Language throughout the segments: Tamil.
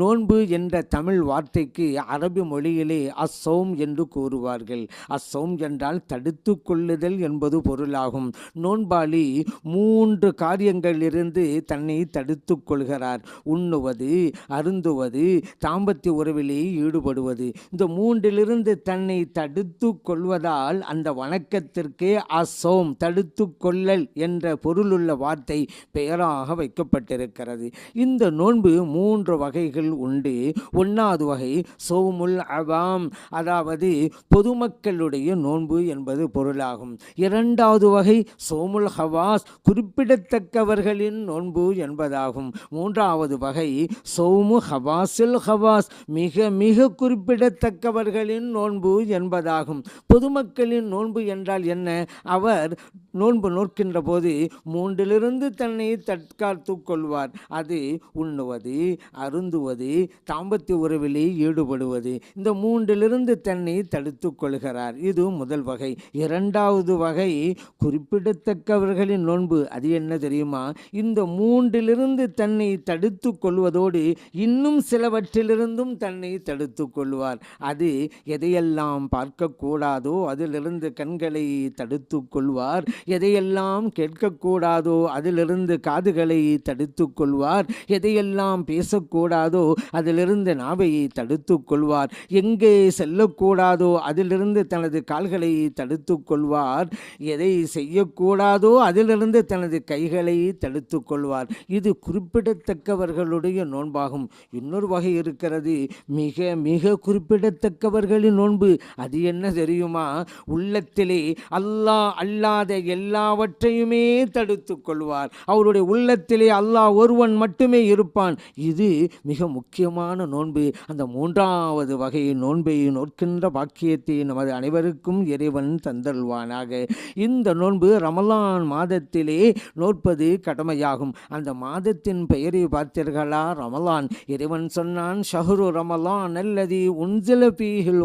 நோன்பு என்ற தமிழ் வார்த்தைக்கு அரபி மொழியிலே அசௌம் என்று கூறுவார்கள். அசௌம் என்றால் தடுத்து கொள்ளுதல் என்பது பொருளாகும். நோன்பாளி மூன்று காரியங்களிலிருந்து தன்னை தடுத்து கொள்கிறார். உண்ணுவது அருந்துவது தாம்பத்திய உறவிலே ஈடுபடுவது. இந்த மூன்றிலிருந்து தன்னை தடுத்து கொள்வதால் அந்த வணக்கத்திற்கே அசோம் தடுத்து கொள்ளல் என்ற பொருளுள்ள வார்த்தை பெயராக வைக்கப்பட்டிருக்கிறது. இந்த நோன்பு மூன்று வகைகள் உண்டு. ஒன்றாவது வகை சோமுல் அவாம். அதாவது பொதுமக்களுடைய நோன்பு என்பது பொருளாகும். இரண்டாவது வகை சோமுல் ஹவாஸ் குறிப்பிடத்தக்கவர்களின் நோன்பு என்பதாகும். மூன்றாவது வகை சோமு ஹவாசில் ஹவாஸ் மிக மிக குறிப்பிடத்தக்கவர்களின் நோன்பு என்பதாகும். பொதுமக்களின் நோன்பு என்றால் என்ன? அவர் நோன்பு நோக்கின்ற போது மூன்றிலிருந்து தன்னை தற்காத்து கொள்வார். அது உண்ணுவது அருந்துவது. தாம்பத்திய உறவிலே ஈடுபடுவது. இந்த மூன்றிலிருந்து தன்னை தடுத்து கொள்கிறார். இது முதல் வகை. இரண்டாவது வகை குறிப்பிடத்தக்கவர்களின் நோன்பு. அது என்ன தெரியுமா? இந்த மூன்றிலிருந்து தன்னை தடுத்து கொள்வதோடு இன்னும் சிலவற்றிலிருந்தும் தன்னை தடுத்து கொள்வார். அது எதையெல்லாம் பார்க்கக்கூடாதோ அதிலிருந்து கண்களை தடுத்து கொள்வார். எதையெல்லாம் கேட்கக்கூடாதோ அதிலிருந்து காதுகளை தடுத்து கொள்வார். எதையெல்லாம் பேசக்கூடாதோ அதிலிருந்து நாவை தடுத்து கொள்வார் எங்கே செல்லக்கூடாதோ அதிலிருந்து தனது கால்களை தடுத்து கொள்வார் எதை செய்யக்கூடாதோ அதிலிருந்து தனது கைகளை தடுத்து கொள்வார் இது குறிப்பிடத்தக்கவர்களுடைய நோன்பாகும். இன்னொரு வகை இருக்கிறது மிக மிக குறிப்பிடத்தக்கவர்களின் நோன்பு. அது என்ன தெரியுமா? உள்ளத்திலே அல்லாஹ் அல்லாத எல்லாவற்றையுமே தடுத்து கொள்வார் அவருடைய உள்ளத்திலே அல்லாஹ் ஒருவன் மட்டுமே இருப்பான். இது மிக முக்கியமான நோன்பு அந்த மூன்றாவது வகை நோன்பை நோக்கின்ற பாக்கியத்தை நமது அனைவருக்கும் இறைவன் தந்தல்வானாக இந்த நோன்பு ரமலான் மாதத்திலே நோற்பது கடமையாகும். அந்த மாதத்தின் பெயரை பார்த்தீர்களா? ரமலான். இறைவன் சொன்னான் ஷஹ்ரு ரமலான் அல்லது உன்சில பீஹில்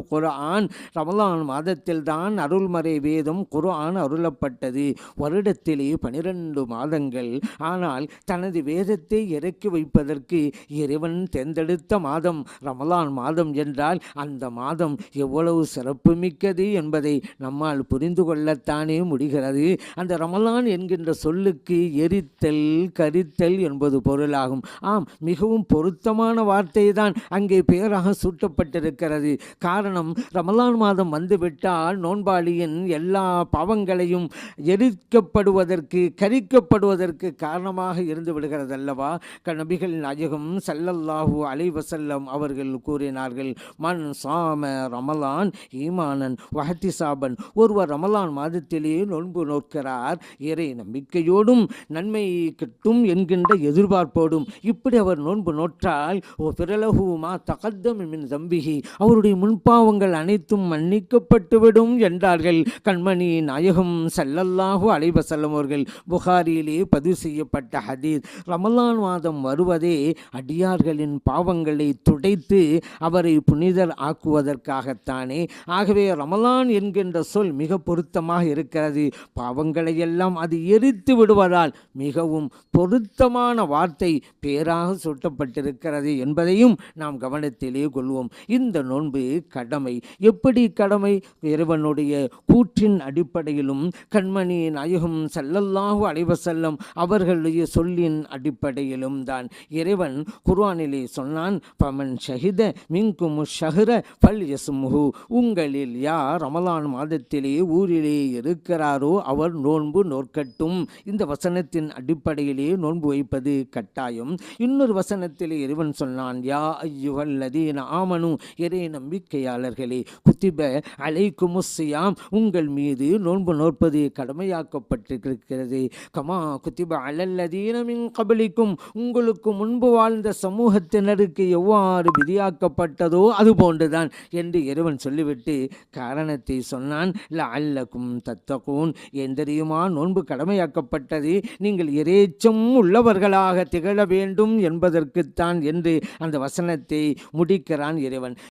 ரமலான் மாதத்தில் தான் அருள்மறை வேதம் குரான் அருளப்பட்டது. வருடத்திலே பனிரெண்டு மாதங்கள். ஆனால் தனது வேதத்தை இறக்கி வைப்பதற்கு இறைவன் தேர்ந்தெடுத்த மாதம் ரமலான் மாதம் என்றால் அந்த மாதம் எவ்வளவு சிறப்புமிக்கது என்பதை நம்மால் புரிந்து கொள்ளத்தானே முடிகிறது. அந்த ரமலான் என்கின்ற சொல்லுக்கு எரித்தல் கரித்தல் என்பது பொருளாகும். ஆம் மிகவும் பொருத்தமான வார்த்தை தான் அங்கே பெயராக சூட்டப்பட்டிருக்கிறது. காரணம் ரமலான் மாதம் வந்துவிட்டால் நோன்பாளியின் எல்லா பாவங்களையும் எரிக்கப்படுவதற்கு கரிக்கப்படுவதற்கு காரணமாக இருந்து விடுகிறது அல்லவா நாயகம் நபிகள் நாயகம் ஸல்லல்லாஹு அலைஹி வஸல்லம் அவர்கள் கூறினார்கள் மன் சாம ரமலான் ஈமானன் வஹத்திசாபன் ஒருவர் ரமலான் மாதத்திலேயே நோன்பு நோக்கிறார். இறை நம்பிக்கையோடும் நன்மை கிட்டும் என்கின்ற எதிர்பார்ப்போடும் இப்படி அவர் நோன்பு நோற்றால் ஓ பிரலகுமா தகத்தம் மின் தம்பிகி அவருடைய முன்பாவங்கள் அனைத்தும் மன்னிக்கப்பட்டுவிடும் என்றார்கள். கண்மணி நாயகம் ஸல்லல்லாஹு அலைஹி அவர்கள் புகாரியிலே பதிவு செய்யப்பட்ட ஹதீஸ். ரமலான் மாதம் வருவதே அடியார்களின் பாவங்களை துடைத்து அவரை புனிதர் ஆக்குவதற்காகத்தானே. ஆகவே ரமலான் என்கின்ற சொல் மிக பொருத்தமாக இருக்கிறது. பாவங்களையெல்லாம் அது எரித்து விடுவதால் மிகவும் பொருத்தமான வார்த்தை பேராக சூட்டப்பட்டிருக்கிறது என்பதையும் நாம் கவனத்திலே கொள்வோம். இந்த நோன்பு கடமை. எப்படி கடமை? இறைவனுடைய கூற்றின் அடிப்படையிலும் கண்மணி நாயகம் செல்லல்லாக அலைஹி செல்லும் அவர்களுடைய சொல்லின் அடிப்படையிலும் தான். இறைவன் குர்ஆனிலே சொன்னான். பமன் ஷஹித மின்கும் ஷஹர பல் யஸ்முஹு உங்களில் யார் ரமலான் மாதத்திலே ஊரிலே இருக்கிறாரோ அவர் நோன்பு நோற்கட்டும். இந்த வசனத்தின் அடிப்படையிலே நோன்பு வைப்பது கட்டாயம். இன்னொரு வசனத்திலே இறைவன் சொன்னான் யா ஐயுகல்லதீன ஆமனு. இறை நம்பிக்கையாளர்களே குத்திப அலைக்குமுசியாம் உங்கள் மீது நோன்பு நோற்பது கடமையாக்கப்பட்டிருக்கிறது. கமா குத்திப அலல்லதீனமின் கபலிக்கும். உங்களுக்கு முன்பு வாழ்ந்த சமூகத்தினருக்கு எவ்வாறு விதியாக்கப்பட்டதோ அது போன்றுதான் என்று இறைவன் சொல்லிவிட்டு காரணத்தை சொன்னான். அல்லக்கும் தத்தகூன். ஏன் தெரியுமா? நோன்பு கடமையாக்கப்பட்டது. நீங்கள் இறைச்சம் உள்ளவர்களாக திகழ வேண்டும் என்பதற்குத்தான் என்று அந்த வசனத்தை முடிக்கிறான் இறைவன்.